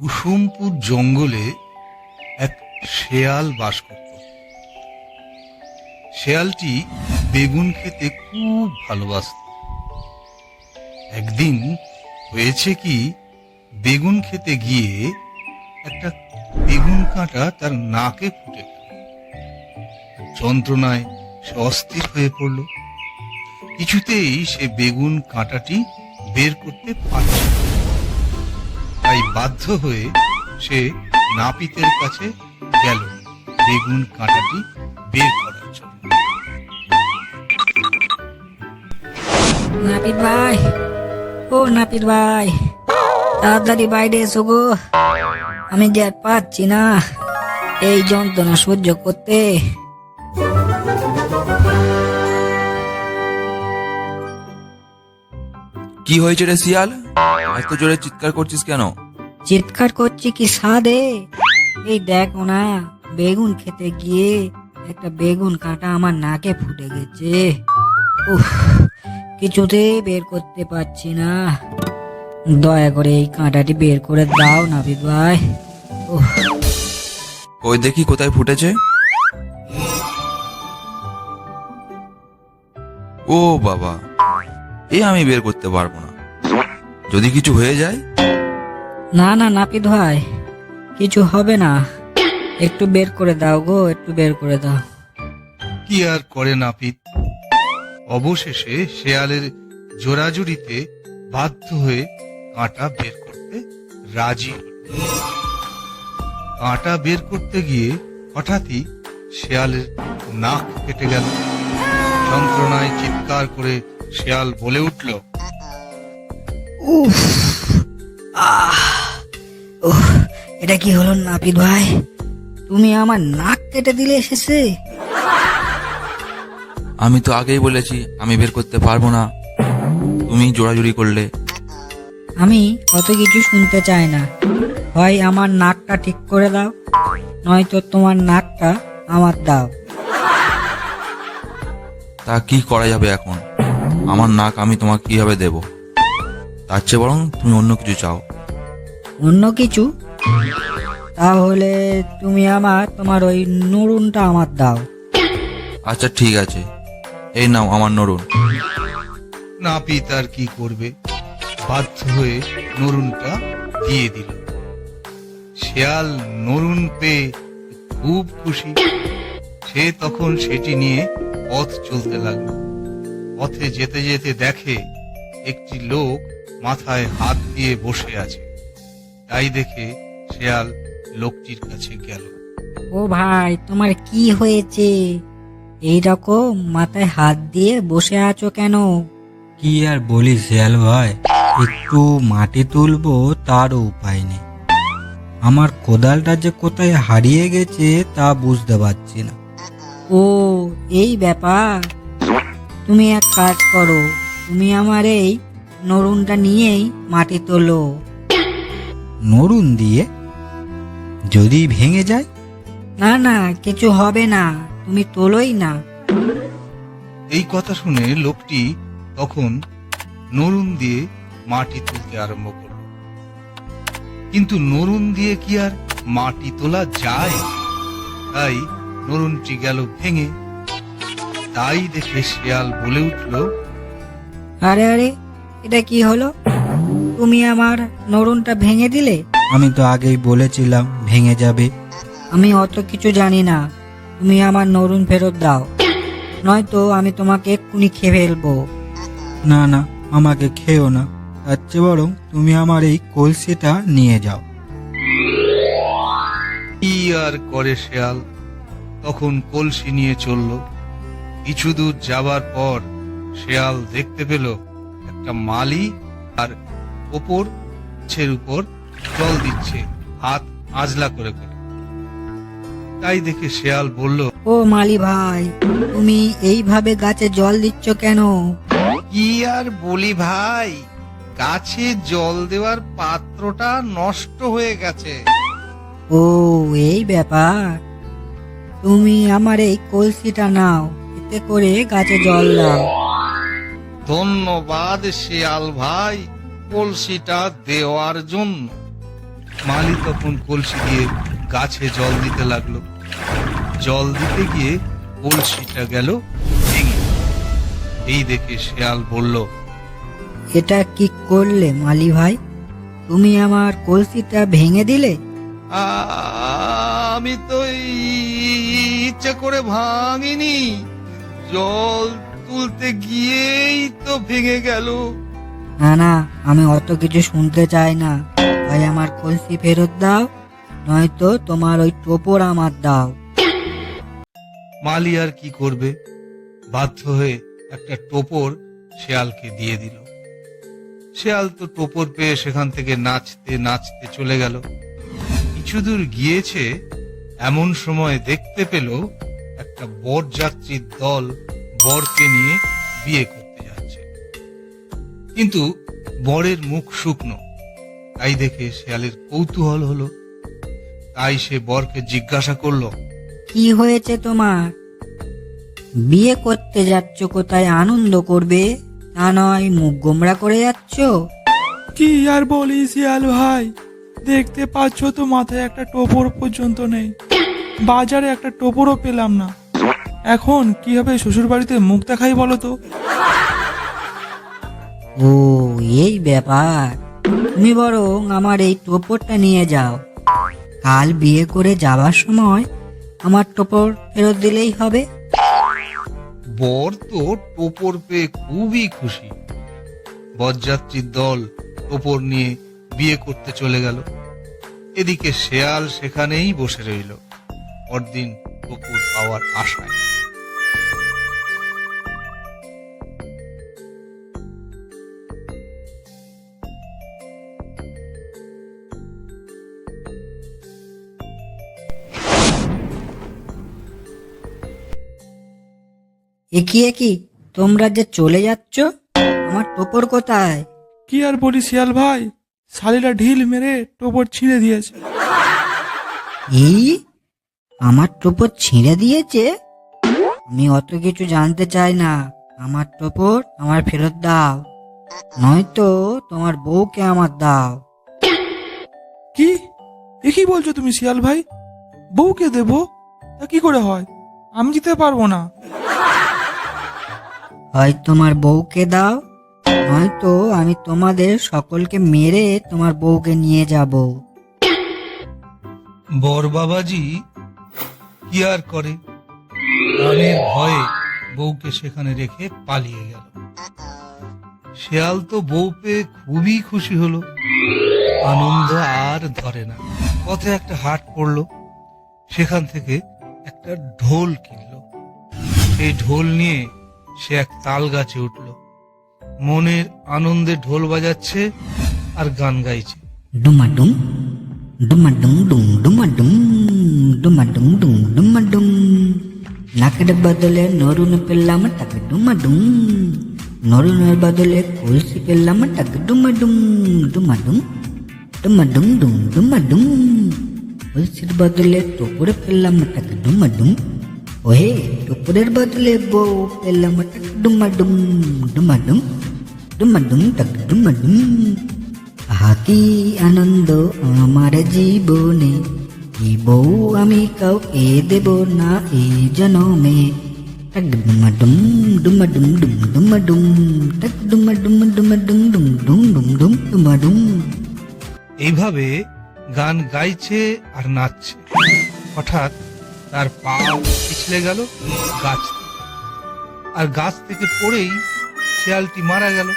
কুসুমপুর জঙ্গলে এক শেয়াল বাস করত। শেয়ালটি বেগুন খেতে খুব ভালোবাসত। একদিন হয়েছে কি, বেগুন খেতে গিয়ে একটা বেগুন কাঁটা তার নাকে ফুটে যন্ত্রণায় সে অস্থির হয়ে পড়ল। কিছুতেই সে বেগুন কাঁটাটি বের করতে পারছে। তাই বাধ্য হয়ে সে নাপিতের কাছে গেল। বেগুন কাঁটাটি বের করার জন্য। নাপিত ভাই, ও নাপিত ভাই, তাড়াতাড়ি বাইরে এসো গো। আমি যে পাচ্ছি না। এই যন্ত্রণা সহ্য করতে। কি হয়েছে রে শিয়াল? এত জোরে চিৎকার করছিস কেন? চিৎকার করছি কি সাদে? এই দেখো না বেগুন খেতে গিয়ে একটা বেগুন কাঁটা আমার নাকে ফুটে গেছে। উফ কিছুতেই বের করতে পারছি না। দয়া করে এই কাঁটাটি বের করে দাও নাপিত ভাই। উফ। ওই দেখি কোথায় ফুটেছে? ও বাবা এ আমি বের করতে পারব না। যদি কিছু হয়ে যায়? না না নাপিত ভাই কিছু হবে না। একটু বের করে দাও গো একটু বের করে দাও। কি আর করে নাপিত? অবশেষে শেয়ালের জোরাজুরিতে বাধ্য হয়ে কাঁটা বের করতে রাজি। কাঁটা বের করতে গিয়ে হঠাৎই শেয়ালের নাক কেটে গেল। যন্ত্রণায় চিৎকার করে শেয়াল বলে উঠল উফ আহ এটা কি হলো নাপিত ভাই? তুমি আমার নাক কেটে দিলে এসেছে? আমি তো আগেই বলেছি আমি বের করতে পারব না। তুমি জোড়াজুড়ি করলে। আমি অত কিছু শুনতে চাই না। হয় আমার নাকটা ঠিক করে দাও নয়তো তোমার নাকটা আমার দাও। তা কি করা যাবে এখন? আমার নাক আমি তোমাকে কীভাবে দেব? তার চেয়ে বরং তুমি অন্য কিছু চাও। অন্য কিছু? তাহলে তুমি আমার তোমার ওই নুরুনটা আমার দাও। আচ্ছা ঠিক আছে। এই নাও আমার নরুন। নাপিত আর কি করবে? বাধ্য হয়ে নরুনটা দিয়ে দিল। শেয়াল নরুন পেয়ে খুব খুশি। সে তখন সেটি নিয়ে পথ চলতে লাগল। পথে যেতে যেতে দেখে একটি লোক মাথায় হাত দিয়ে বসে আছে। তাই দেখে শেয়াল লোকটির কাছে গেল। ও ভাই তোমার কি হয়েছে? এই রকম মাথায় হাত দিয়ে বসে আছো কেন? কি আর বলি শিয়াল ভাই একটু মাটি তুলবো তারও উপায় নেই। আমার কোদালটা যে কোথায় হারিয়ে গেছে তা বুঝতে পারছি না। ও এই ব্যাপার? তুমি এক কাজ করো তুমি আমার এই নরুনটা নিয়েই মাটি তোলো। নরুন দিয়ে যদি ভেঙে যায়? না না কিছু হবে না তুমি তোলোই না। এই কথা শুনে লোকটি তখন নরুন দিয়ে মাটি তুলতে আরম্ভ করল। কিন্তু নরুন দিয়ে কি আর মাটি তোলা যায়? তাই নরুনটি গেল ভেঙে তাই দেখে শিয়াল বলে উঠল আরে আরে এটা কি হলো? তুমি আমার নরুনটা ভেঙে দিলে? আমি তো আগেই বলেছিলাম ভেঙে যাবে। আমি অত কিছু জানি না। তুমি আমার নরুন ফেরত দাও। নয়তো আমি তোমাকে এক্ষুনি খেয়ে ফেলব। না না আমাকে খেও না। তার চেয়ে বরং তুমি আমার এই কলসিটা নিয়ে যাও। কি আর করে শেয়াল? তখন কলসি নিয়ে চলল। কিছু দূর যাবার পর শেয়াল দেখতে পেল একটা মালি আর ওপর গাছের উপর জল দিচ্ছে হাত আজলা করে করে তাই দেখে শেয়াল বলল ও মালি ভাই তুমি এইভাবে গাছে জল দিচ্ছ কেন? কি আর বলি ভাই গাছে জল দেওয়ার পাত্রটা নষ্ট হয়ে গেছে। ও এই ব্যাপার? তুমি আমার এই কলসিটা নাও। এতে করে গাছে জল দাও। ধন্যবাদ শিয়াল ভাই কলসিটা দেওয়ার জন্য। মালি তখন কলসি দিয়ে গাছে জল দিতে লাগল। জল দিতে গিয়ে কলসিটা গেল ভেঙে। এই দেখে শেয়াল বলল এটা কি করলে মালি ভাই? তুমি আমার কলসিটা ভেঙে দিলে? আমি তো ইচ্ছা করে ভাঙিনি। জল তুলতে গিয়েই তো ভেঙে গেল। না না আমি অত কিছু শুনতে চাই না। ভাই আমার কলসি ফেরত দাও নয়তো তোমার ওই টোপর আমার দাও। মালি আর কি করবে? বাধ্য হয়ে একটা টোপর শেয়ালকে দিয়ে দিল। শেয়াল তো টোপর পেয়ে সেখান থেকে নাচতে নাচতে চলে গেল। কিছু দূর গিয়েছে এমন সময় দেখতে পেল একটা বরযাত্রীর দল বরকে নিয়ে বিয়ে করতে যাচ্ছে। কিন্তু বরের মুখ শুকনো তাই দেখে শেয়ালের কৌতূহল হলো। তাই সে বরকে জিজ্ঞাসা করল কি হয়েছে তোমার? বিয়ে করতে যাচ্ছ কোথায় আনন্দ করবে? তা নয় মুখ গোমরা করে যাচ্ছ? কি আর বলি শিয়াল ভাই দেখতে পাচ্ছ তো মাথায় একটা টোপর পর্যন্ত নেই। বাজারে একটা টোপরও পেলাম না। এখন কীভাবে শ্বশুর বাড়িতে মুখ দেখাই বলো তো? ও এই ব্যাপার। তুমি বরং আমার এই টোপরটা নিয়ে যাও। কাল বিয়ে করে যাওয়ার সময় আমার টোপর ফেরত দিলেই হবে। বর তো টোপর পেয়ে খুবই খুশি। বরযাত্রীর দল টোপর নিয়ে বিয়ে করতে চলে গেল। এদিকে শেয়াল সেখানেই বসে রইল। পরদিন টোপর পাওয়ার আশায়। একি একি তোমরা যে চলে যাচ্ছ আমার টোপর কোথায়? কি আর বলি শিয়াল ভাই? শালিরা ঢিল মেরে টোপর ছিঁড়ে দিয়েছে। এই? আমার টোপর ছিঁড়ে দিয়েছে? আমি অত কিছু জানতে চাই না। আমার টোপর আমার ফেরত দাও। নয়তো তোমার বউকে আমার দাও। কি? এ কি বলছো তুমি শিয়াল ভাই? বউকে দেবো? তা কি করে হয়? আমি দিতে পারব না। হয় তোমার বউকে দাও, নয়তো আমি তোমাদের সকলকে মেরে তোমার বউকে নিয়ে যাব। বর বাবাজি, কি আর করে? প্রাণের ভয়ে বউকে সেখানে রেখে পালিয়ে গেল। শেয়াল তো বউ পেয়ে খুবই খুশি হলো। আনন্দ আর ধরে না। পথে একটা হাট পড়ল। সেখান থেকে একটা ঢোল কিনলো। সেই ঢোল নিয়ে সে এক তাল গাছে উঠল। মনের আনন্দে ঢোল বাজাচ্ছে আর গান গাইছে। ডুমাডুম ডুমাডুম, ডুম, ডুমাডুম ডুমাডুম, ডুম, ডুমাডুম। নাকের বদলে নরুন পেলাম টাক ডুমাডুম। নরুনের বদলে কলসি পেলাম টাক ডুমাডুম ডুমাডুম। ডুমাডুম, ডুম, ডুমাডুম। কলসির বদলে টোপরে পেলাম টাক ডুমাডুম। ওহে টোপরের বদলে বউ পেলাম ডুমাডুম ডুমাডুম ডুমাডুম টাক ডুমাডুম হাকি আনন্দ আমার জীবনে। এই বউ আমি কাউকে দেব না, এ জনমে। টাক ডুমাডুম ডুমাডুম ডুম, ডুমাডুম টাক ডুমাডুম ডুমাডুম, ডুম ডুম ডুম ডুম, ডুমাডুম। এইভাবে গান গাইছে আর নাচছে। হঠাৎ তার পা পিছলে গেল গাছ আর গাছ থেকে পড়েই শেয়ালটি মারা গেল।